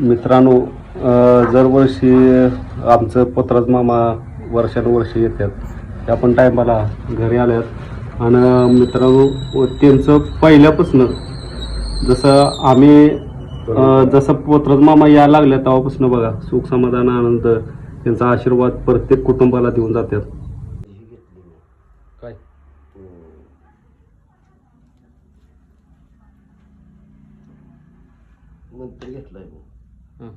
मित्रांनो दरवर्षी आमचं पत्राज मामा वर्षानुवर्षी येतात. त्या पण टायमाला घरी आल्यात. आणि मित्रांनो त्यांचं पहिल्यापासनं जसं आम्ही जसं पोत्रज मामा यायला लागल्या तेव्हापासून बघा सुख समाधान आनंद त्यांचा आशीर्वाद प्रत्येक कुटुंबाला देऊन जातात. काय? नंतर घेतलाय. मी हां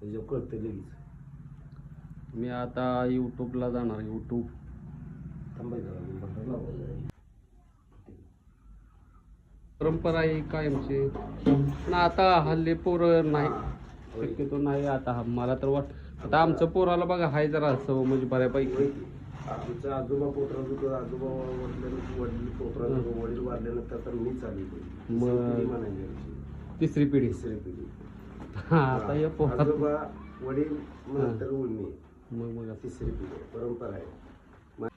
त्याच्या कळतं लगेच. मी आता यूट्यूबला जाणार यूट्यूब थांबायचं परंपरा आहे कायमची. पण आता हल्ली पोरं नाही. शक्यतो नाही आता मला तर वाट आता आमचं पोराला बघा हाय जरा असं म्हणजे बऱ्यापैकी. आमचा आजोबा पोत्रा दुखत आजोबा वडील पोत्रा दुखत वडील वाढल्यानंतर तर मी चालू मग- म्हणायची. तिसरी पिढी तिसरी पिढी हा आता हे पोरात आजोबा वडील नंतर उलमी मग मग आता तिसरी पिढी परंपरा आहे मा-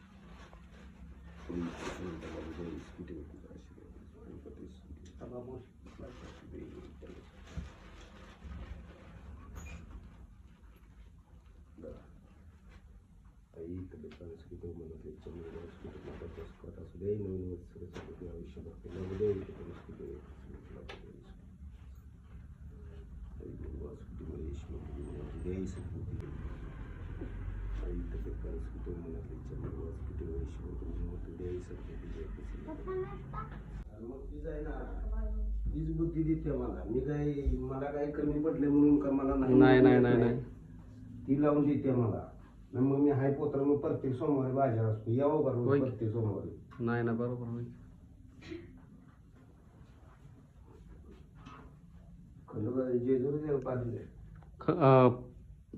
आई तब्येत पाण्यासाठी तो म्हणत आहे, चंद्र हॉस्पिटल माझा प्रवास करत असू दे, नवीन वर्ष सुरू आयुष्यभर केलं तीच बुद्धी देते मला मी काय मला काय कमी पडले म्हणून का मला नाही नाही नाही नाही. ती लावून देते मला आणि मग मी हाय पोत्र मग प्रत्येक सोमवारी बाजार असतो यावं रोज होय. प्रत्येक सोमवारी नाही ना बरोबर नाही खंडोबा जेजुरी देव पाहिजे ख- अं,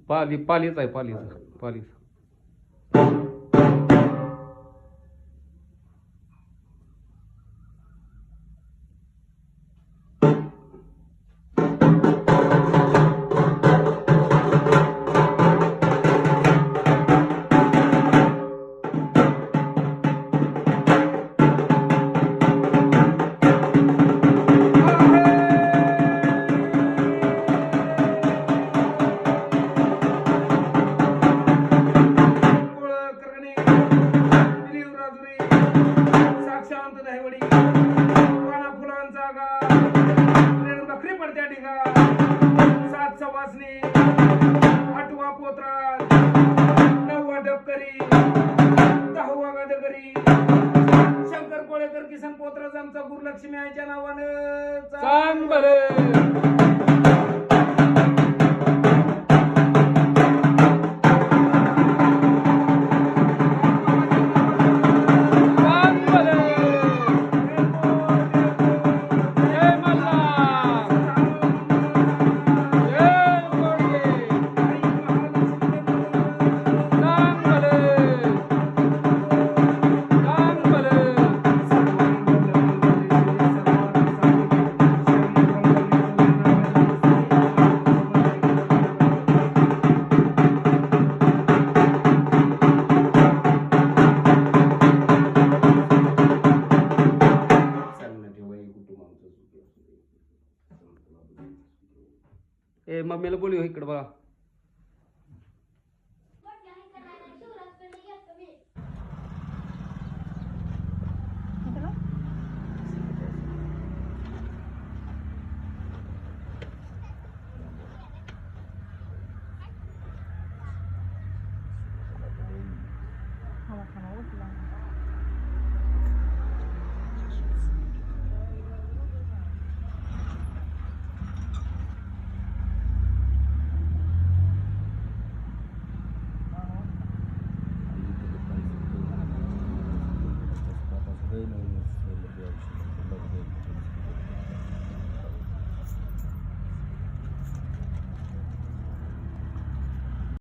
पाली पालीच आहे पालीच पालीच. Thank you. पडत्या ढिगा सात सवासनी आठवा पोत्रा नववा डबकरी दहावा गादकरी शंकर कोळेकर किसन पोत्राच आमचा गुरुलक्ष्मी आईच्या नावानं. चांग बरं. ए मम्मीला बोलू इकडे बघा. खाना उठला